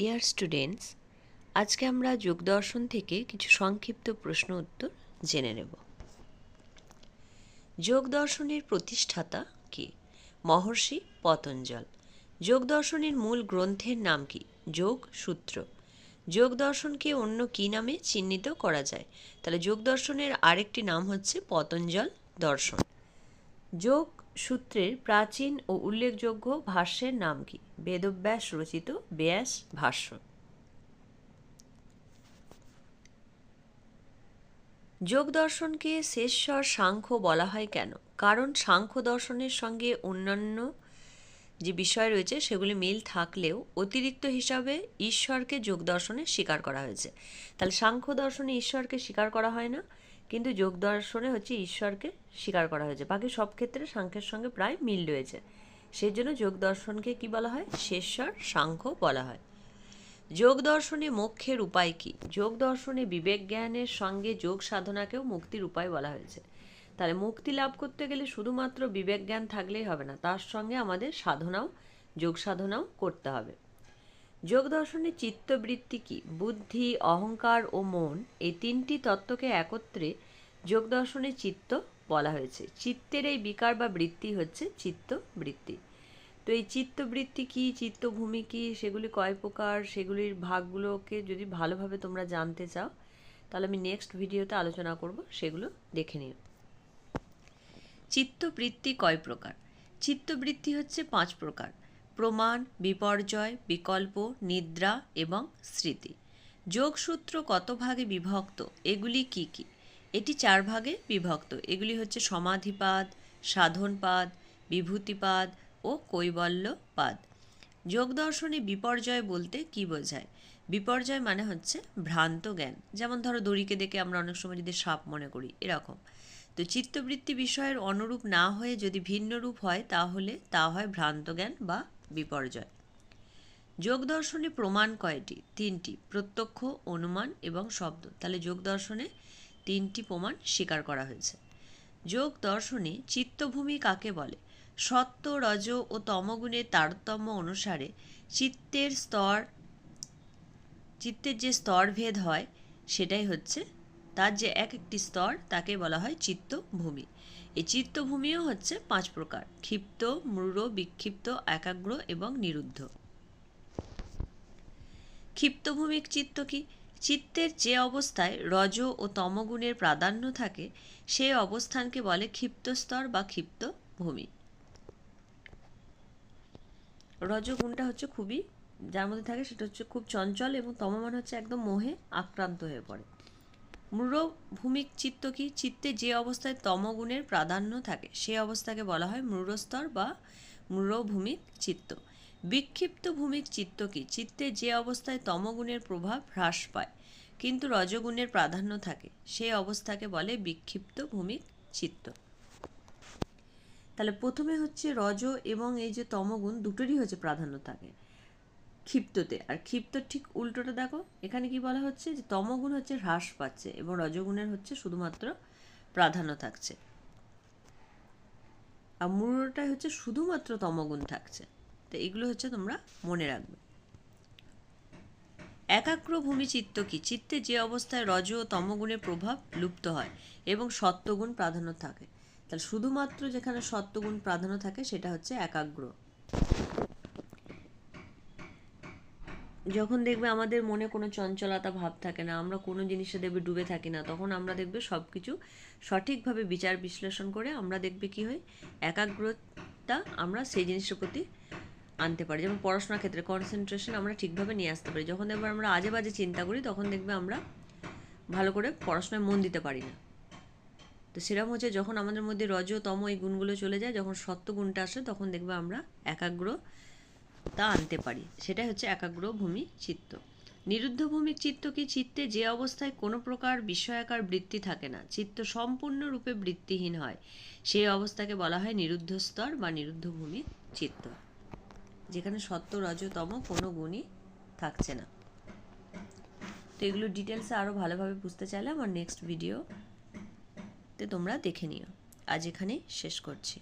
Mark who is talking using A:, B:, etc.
A: Dear students আজকে আমরা যোগদর্শন থেকে কিছু সংক্ষিপ্ত প্রশ্ন উত্তর জেনে নেব। যোগদর্শনের প্রতিষ্ঠাতা কি? মহর্ষি পতঞ্জল। যোগদর্শনের মূল গ্রন্থের নাম কি? যোগ সূত্র যোগদর্শনকে অন্য কী নামে চিহ্নিত করা যায়? তাহলে যোগদর্শনের আরেকটি নাম হচ্ছে পতঞ্জল দর্শন। যোগ সূত্রের প্রাচীন ও উল্লেখযোগ্য ভাষ্যের নাম কি? বেদব্যাস রচিত ব্যাস ভাষ্য। যোগ দর্শনকে শেষস্বর সাংখ্য বলা হয় কেন? কারণ সাংখ্য দর্শনের সঙ্গে অন্যান্য যে বিষয় রয়েছে, সেগুলি মিল থাকলেও অতিরিক্ত হিসাবে ঈশ্বরকে যোগ দর্শনে স্বীকার করা হয়েছে। তাহলে সাংখ্য দর্শনে ঈশ্বরকে স্বীকার করা হয় না? কিন্তু যোগ দর্শনে হচ্ছে ঈশ্বরকে স্বীকার করা হয়েছে। বাকি সব ক্ষেত্রে সাংখ্যের সঙ্গে প্রায় মিল রয়েছে। সেই জন্য যোগ দর্শনকে কী বলা হয়? শেষর সাংখ্য বলা হয়। যোগ দর্শনে মোক্ষের উপায় কী? যোগ দর্শনে বিবেক জ্ঞানের সঙ্গে যোগ সাধনাকেও মুক্তির উপায় বলা হয়েছে। তাহলে মুক্তি লাভ করতে গেলে শুধুমাত্র বিবেক জ্ঞান থাকলেই হবে না, তার সঙ্গে আমাদের সাধনাও, যোগ সাধনাও করতে হবে। যোগ দর্শনে চিত্তবৃত্তি কি? বুদ্ধি, অহংকার ও মন এই তিনটি তত্ত্বকে একত্রে যোগ দর্শনের চিত্ত বলা হয়েছে। চিত্তের এই বিকার বা বৃত্তি হচ্ছে চিত্ত বৃত্তি তো এই চিত্তবৃত্তি কি, চিত্তভূমি কি, সেগুলি কয় প্রকার, সেগুলির ভাগগুলোকে যদি ভালোভাবে তোমরা জানতে চাও, তাহলে আমি নেক্সট ভিডিওতে আলোচনা করব, সেগুলো দেখে নিও। চিত্তবৃত্তি কয় প্রকার? চিত্তবৃত্তি হচ্ছে পাঁচ প্রকার। প্রমাণ, বিপর্যয়, বিকল্প, নিদ্রা এবং স্মৃতি। যোগসূত্র কত ভাগে বিভক্ত? এগুলি কি কি? এটি চার ভাগে বিভক্ত। এগুলি হচ্ছে সমাধিপাদ, সাধনপাদ, বিভূতিপাদ ও কৈবল্যপাদ। যোগ দর্শনে বিপর্যয় বলতে কি বোঝায়? বিপর্যয় মানে হচ্ছে ভ্রান্ত জ্ঞান। যেমন ধরো দড়িকে দেখে আমরা অনেক সময় যদি সাপ মনে করি, এরকম। তো চিত্তবৃত্তি বিষয়ের অনুরূপ না হয়ে যদি ভিন্ন রূপ হয়, তাহলে তা হয় ভ্রান্ত জ্ঞান বা বিপর্যয়। যোগ দর্শনে প্রমাণ কয়টি? তিনটি, প্রত্যক্ষ, অনুমান এবং শব্দ। তাহলে যোগ দর্শনে তিনটি প্রমাণ স্বীকার করা হয়েছে। যোগ দর্শনে চিত্তভূমি কাকে বলে? সত্য, রজ ও তমগুণের তারতম্য অনুসারে চিত্তের স্তর, চিত্তের যে স্তরভেদ হয়, সেটাই হচ্ছে তার যে এক একটি স্তর, তাকে বলা হয় চিত্তভূমি। এই চিত্তভূমিও হচ্ছে পাঁচ প্রকার, ক্ষিপ্ত, মূঢ়, বিক্ষিপ্ত, একাগ্র এবং নিরুদ্ধ। ক্ষিপ্তভূমিক চিত্ত কি? চিত্তের যে অবস্থায় রজ ও তমগুণের প্রাধান্য থাকে, সে অবস্থানকে বলে ক্ষিপ্ত স্তর বা ক্ষিপ্ত ভূমি। রজগুণটা হচ্ছে খুবই, যার মধ্যে থাকে সেটা হচ্ছে খুব চঞ্চল এবং তমমান হচ্ছে একদম মোহে আক্রান্ত হয়ে পড়ে। মূঢ়ভূমিক চিত্ত কি? চিত্তে যে অবস্থায় তমগুণের প্রাধান্য থাকে, সে অবস্থাকে বলা হয় মূঢ়স্তর বা মূঢ়ভূমিক চিত্ত। বিক্ষিপ্ত ভূমিক চিত্ত কি? চিত্তে যে অবস্থায় তমগুণের প্রভাব হ্রাস পায়, কিন্তু রজগুণের প্রাধান্য থাকে সেই অবস্থাকে বলে বিক্ষিপ্ত ভূমিক চিত্ত। তাহলে প্রথমে হচ্ছে রজ এবং এই যে তমগুণ দুটোরই হচ্ছে প্রাধান্য থাকে ক্ষিপ্ততে। আর ক্ষিপ্ত ঠিক উল্টোটা দেখো, এখানে কি বলা হচ্ছে যে তমগুণ হচ্ছে হ্রাস পাচ্ছে এবং রজগুণের হচ্ছে শুধুমাত্র প্রাধান্য থাকছে। আর মূলটাই হচ্ছে শুধুমাত্র তমগুণ থাকছে। তো এগুলো হচ্ছে তোমরা মনে রাখবে। একাগ্র ভূমি চিত্ত কি? চিত্তে যে অবস্থায় রজ ও তমগুণের প্রভাব লুপ্ত হয় এবং সত্যগুণ প্রাধান্য থাকে। তাহলে শুধুমাত্র যেখানে সত্যগুণ প্রাধান্য থাকে সেটা হচ্ছে একাগ্র। যখন দেখবে আমাদের মনে কোনো চঞ্চলতা ভাব থাকে না, আমরা কোনো জিনিসে দেখবে ডুবে থাকি না, তখন আমরা দেখবে সব কিছু সঠিকভাবে বিচার বিশ্লেষণ করে আমরা দেখবে কি হয়? একাগ্রতা আমরা সেই জিনিসের প্রতি আনতে পারি। যেমন পড়াশোনার ক্ষেত্রে কনসেন্ট্রেশন আমরা ঠিকভাবে নিয়ে আসতে পারি। যখন দেখবে আমরা আজে বাজে চিন্তা করি, তখন দেখবে আমরা ভালো করে পড়াশোনায় মন দিতে পারি না। তো সেরকম হচ্ছে যখন আমাদের মধ্যে রজ তম এই গুণগুলো চলে যায়, যখন সত্য গুণটা আসে, তখন দেখবে আমরা একাগ্র তা আনতে পারি। সেটাই হচ্ছে একাগ্র ভূমি চিত্ত। নিরুদ্ধ ভূমিক চিত্ত কি? চিত্তে যে অবস্থায় কোনো প্রকার বিষয়াকার বৃত্তি থাকে না। চিত্ত সম্পূর্ণরূপে বৃত্তিহীন হয়। সেই অবস্থাকে বলা হয় নিরুদ্ধ স্তর বা নিরুদ্ধ ভূমি চিত্ত। যেখানে সত্য, রজতম কোনো গুণই থাকছে না। তো এগুলো ডিটেলসে আরও ভালোভাবে বুঝতে চাইলে আমার নেক্সট ভিডিওতে তোমরা দেখে নিও। আজ এখানেই শেষ করছি।